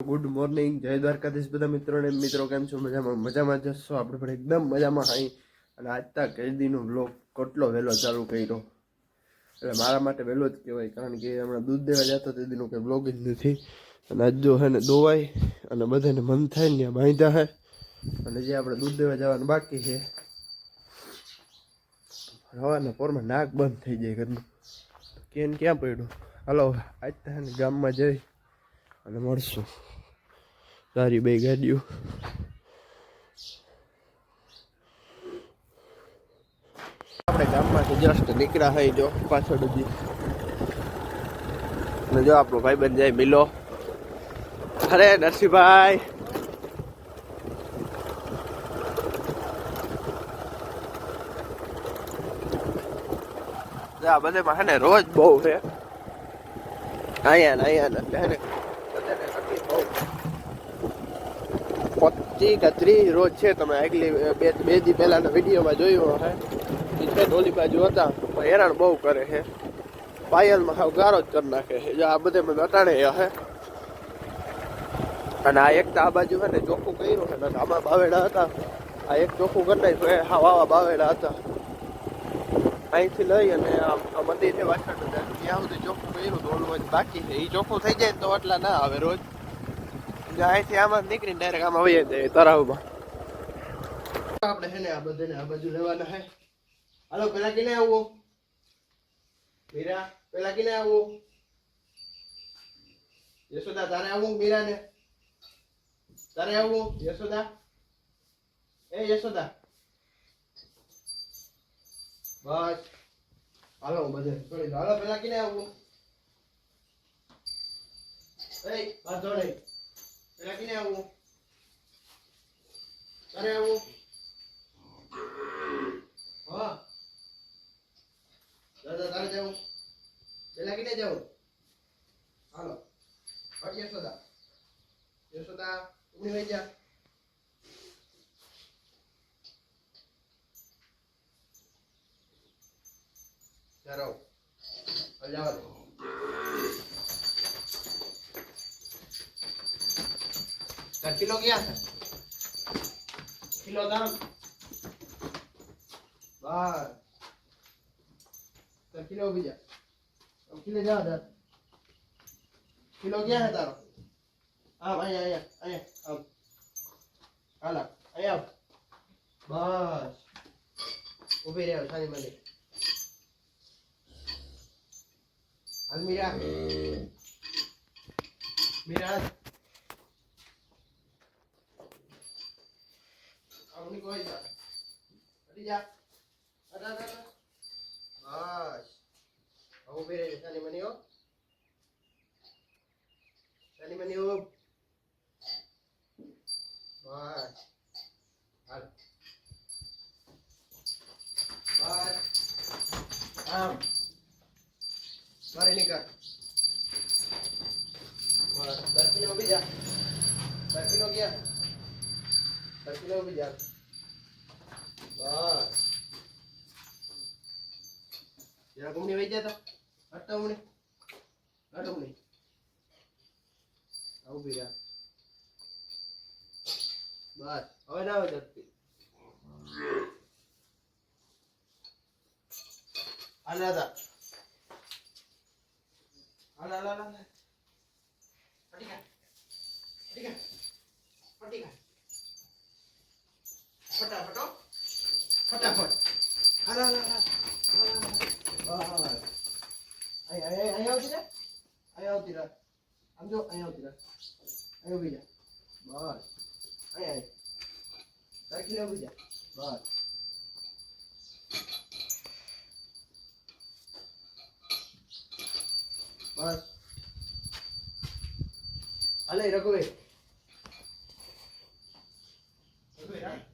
Good morning જય દ્વારકાધીશ બધા મિત્રોને. મિત્રો, કેમ છો? મજામાં? મજામાં જશો આપણે પણ એકદમ મજામાં હાઈ. અને આજ તક કેદીનો બ્લોગ કેટલો વહેલો ચાલુ કર્યો. એટલે મારા માટે વહેલો જ કહેવાય, કારણ કે હમણાં દૂધ દેવા જતો તે દીનું કંઈ બ્લોગ જ નથી. અને આજ જો હે ને દોવાય, અને બધાને મન થાય ને બાંધ્યા હે. અને જે આપણે દૂધ દેવા જવાનું બાકી છે, હવાના પોરમાં નાક બંધ થઈ જાય ઘરનું. કેન ક્યાં પડ્યું? હાલો, આજ તો ગામમાં જઈ અને મળશું. સારી બે ગાડીઓ આપણે ગામમાંથી જસ્ટ નીકળ્યા હોય જો, પાછળ હજી. અને જો આપણો ભાઈ બન જાય, મિલો. અરે નરસિંહભાઈ. આ બધેમાં હે ને રોજ બહુ છે. અહીંયા ને અહીંયા ને એટલે હે ને બધાને તકલીફ બહુ પચી કે ત્રીસ રોજ છે તમે આગલી બે બે દી પહેલાના વિડીયોમાં જોયું હે એ ઓલી બાજુ હતા, પણ હેરાન બહુ કરે છે. પાયલમાં હાવ ગારો જ કરી નાખે છે. જો આ બધે મને અટાણે હે અને આ એક તો આ બાજુ ને ચોખ્ખું કર્યું છે ને આમાં બાવેડા હતા. આ એક ચોખ્ખું કરી નાખ્યું હા વાવા બાવેડા હતા. અહીંથી લઈ અને આ મંદિર છે વાસણ ત્યાં સુધી ચોખ્ખું કર્યું તો બાકી છે. એ ચોખ્ખું થઈ જાય તો એટલા ના આવે રોજ. એટલે અહીંથી આમાં નીકળીને ડાયરેક્ટ આમાં વહી જાય તરાવમાં આપણે છે ને આ બધાને આ બાજુ લેવાના હે હાલો, પેલા કિને આવવું મીરા, પેલા કિને આવવું યશોદા, તારે આવવું મીરા ને તારે આવવું યશોદા? એ યશોદા. બસ. હાલો, બધે દો હાલો, પેલા કિને આવવું એ, વાંધો જોડે પેલા આવું. આવવું આવું. હા. દાદા, તારે જવું? એ કિને જવું હાલો. હટ યશોદા. યશોદા, ઊભી રહી જા. ચાલો અજાવ તાર કિલો ક્યાં છે કિલો તારો બસ તાર કિલો બીજા કિલો જા તાર કિલો ક્યાં તારો આમ અહીંયા અહીંયા અહીંયા આમ હાલા અહીંયા બસ ઊભી રહ્યો સાની મને હાલ મીરા કોઈ જા. હટી જા. હવે ઊભી રહી સાની મને હો સાની મને આમ. મારે નીકળ. બસ. કિલો ઊભી ગયા બરફી કિલો ઊભી જા. બસ જરા ઘૂમની વહી જા તો હટતો હમણી હટ હમણી આ ઊભી જા બસ હવે ના આવે જતી પટીકા પટીકા પટીકા ફટાફટો ફટાફટ હાલ હાલ હાલ હાલ બસ અહીં અહીં અહીં આવતી રે અહીં આવતી રે આમ જો અહીં આવતી રે અહીં ઊભી જા બસ અહીં અહીં રાખી ઊભી જા બસ બસ. હાલે રઘુવે રઘુવે રાખ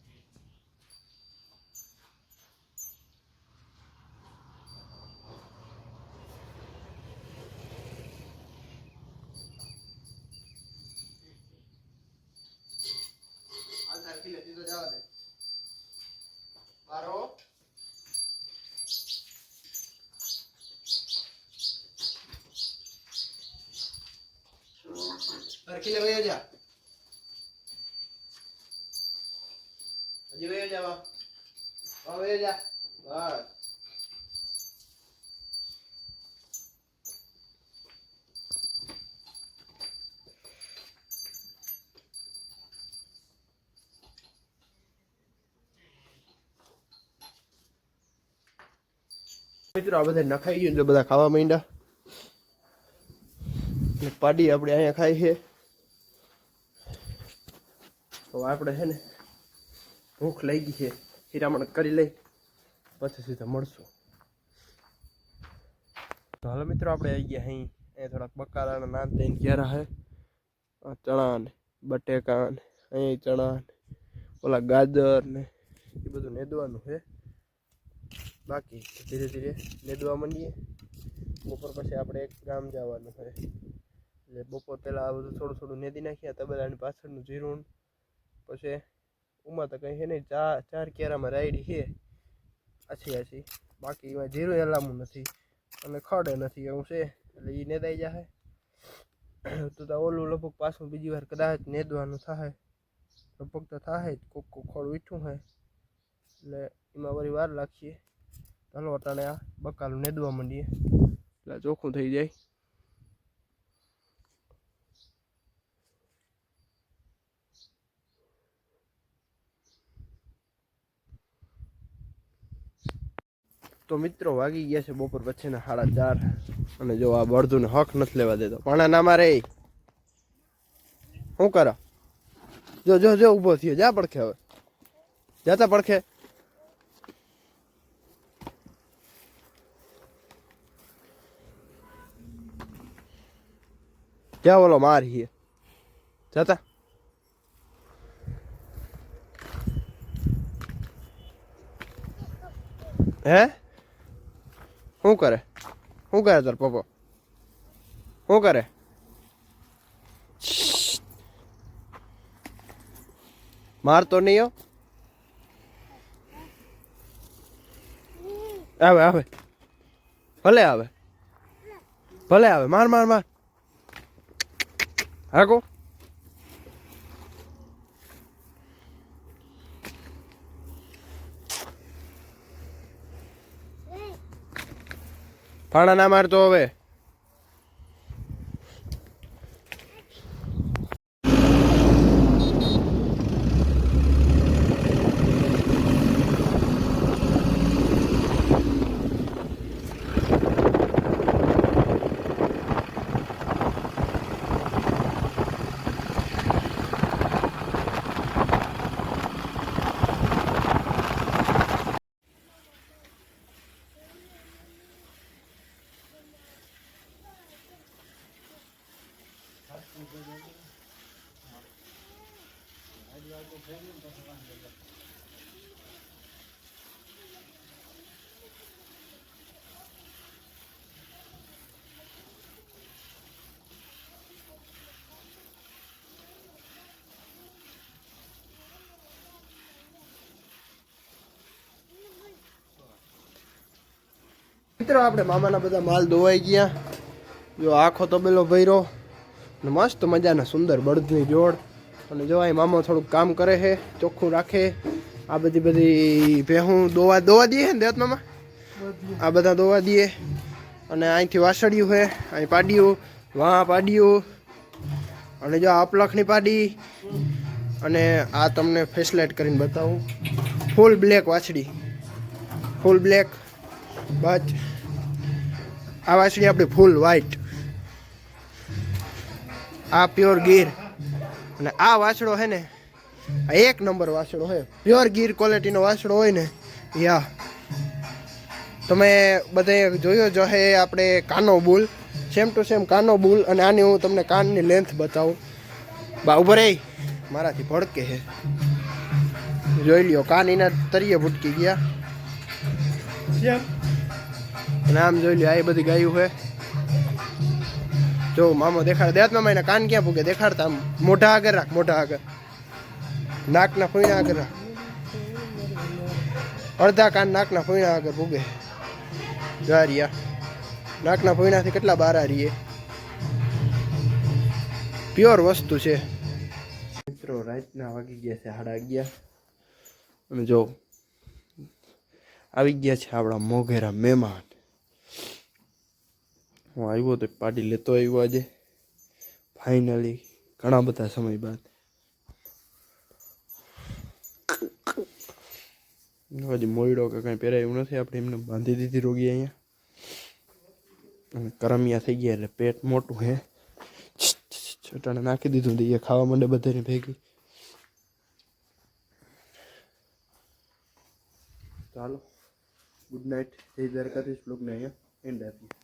હાલ તાર ખીલે સીધો જવા દે બારો તારે ખીલે વહી જા હજી વહી જા વા વા વહી જા બસ મિત્રો આ બધા નખાઈ ગયું એટલે બધા ખાવા માંડ્યા ને પાડી આપણે અહીંયા ખાઈ છે આપણે છે ને ભૂખ લઈ ગઈ છે, હીરામણ કરી લઈ, પછી સીધા મળશું. તો હાલો મિત્રો, આપણે આવી ગયા અહીં અહીંયા થોડાક બકાલાના નાન થઈને ઘેરા છે ચણા ને બટેકા ને અહીં ચણા ને ઓલા ગાજર ને એ બધું નેદવાનું છે બાકી ધીરે ધીરે નેદવા માંડીએ. બપોર પછી આપણે એક ગામ જવાનું છે એટલે બપોર પહેલાં આ બધું થોડું થોડું નેદી નાખ્યા તબેલાની પાછળનું જીરું પછી ઉમાં તો કંઈ છે નહીં ચાર ચાર કેરામાં રાયડી છે. આછી આછી. બાકી એમાં જીરું એલામું નથી અને ખડે નથી, એવું છે. એટલે એ નેદાઈ જાય તો તો ઓલું લગભગ પાછું બીજી વાર કદાચ નેદવાનું થાય લગભગ તો થાય જ, કોક કોક ખડ વીઠું હોય એટલે એમાં વળી વાર લાગશે. ચાલો, અટાણે આ બકાલું નેદવા માંડીએ. એટલે ચોખ્ખું થઈ જાય. તો મિત્રો વાગી ગયા છે બપોર પછીના સાડા ચાર. અને જો આ બળદુને હક નથી લેવા દેતો. પાણા ના મારે શું કરો? જો જો જો, ઊભો થયો. જા પડખે હવે. જાતા પડખે. ક્યાં બોલો માર હિયે જાતા. હે? શું કરે? શું કરે તાર પપ્પો? શું કરે? મારતો નહીં હો. આવે આવે. ભલે આવે. ભલે આવે. માર માર માર. હાકો. ફાણા ના મારતો હવે. મિત્રો, આપણે મામાના બધા માલ ધોવાઈ ગયા. જો આખો તબેલો ભર્યો. અને મસ્ત મજાના સુંદર બળદની જોડ. અને જો અહીં મામા થોડુંક કામ કરે છે, ચોખ્ખું રાખે, આ બધી બધી ભેહું દોવા દોવા દઈએ ને દેત આ બધા દોવા દઈએ. અને અહીંથી વાસળિયું છે, અહીં પાડ્યું, વાહ પાડ્યું. અને જો આ પાડી, અને આ તમને ફેસલાઇટ કરીને બતાવું. ફૂલ બ્લેક વાછડી. ફૂલ બ્લેક બચ આ વાછડી આપણી ફૂલ વ્હાઈટ આ પ્યોર ગીર. અને આ વાછડો છે ને એક નંબર વાછડો છે પ્યોર ગીર ક્વોલિટીનો વાછડો હોય ને યા. તમે બધે જોયો જો હે આપણે કાનો bull. Same to same Kano bull અને આની હું તમને કાનની લેન્થ બતાવું. બા ઉભર મારાથી ભડકે છે જોઈ લ્યો કાન એના તરીએ ભૂટકી ગયા. અને આમ જોઈ લ્યો આ બધી ગાયું છે જો મામો દેખાડ દેત મામા એના કાન ક્યાં પૂગે દેખાડતા આમ. મોઢા આગળ રાખ, મોઢા આગળ. નાકના ફૂઈના આગળ રાખ. અડધા કાન નાકના ફૂઈના આગળ પૂગે જારિયા. નાકના ફૂઈનાથી કેટલા બાર રહીએ પ્યોર વસ્તુ છે. મિત્રો, રાતના વાગી ગયા છે સાડા અગિયાર. અને જો, આવી ગયા છે આપણા મોઘેરા મહેમાન. હું આવ્યો તો પાર્ટી લેતો આવ્યો આજે. ફાઇનલી ઘણા બધા સમય બાદ. હજી મોયડો કે કાંઈ પહેરાયું નથી, આપણે એમને બાંધી દીધી રોગી અહીંયા. અને કરમિયા થઈ ગયા એટલે પેટ મોટું હે. છટાણે નાખી દીધું દઈએ એ ખાવા માંડે બધાને ભેગી. ચાલો. ગુડ નાઇટ જય દ્વારકાધીશ. બ્લોગને અહીંયા એન્ડ આપીએ.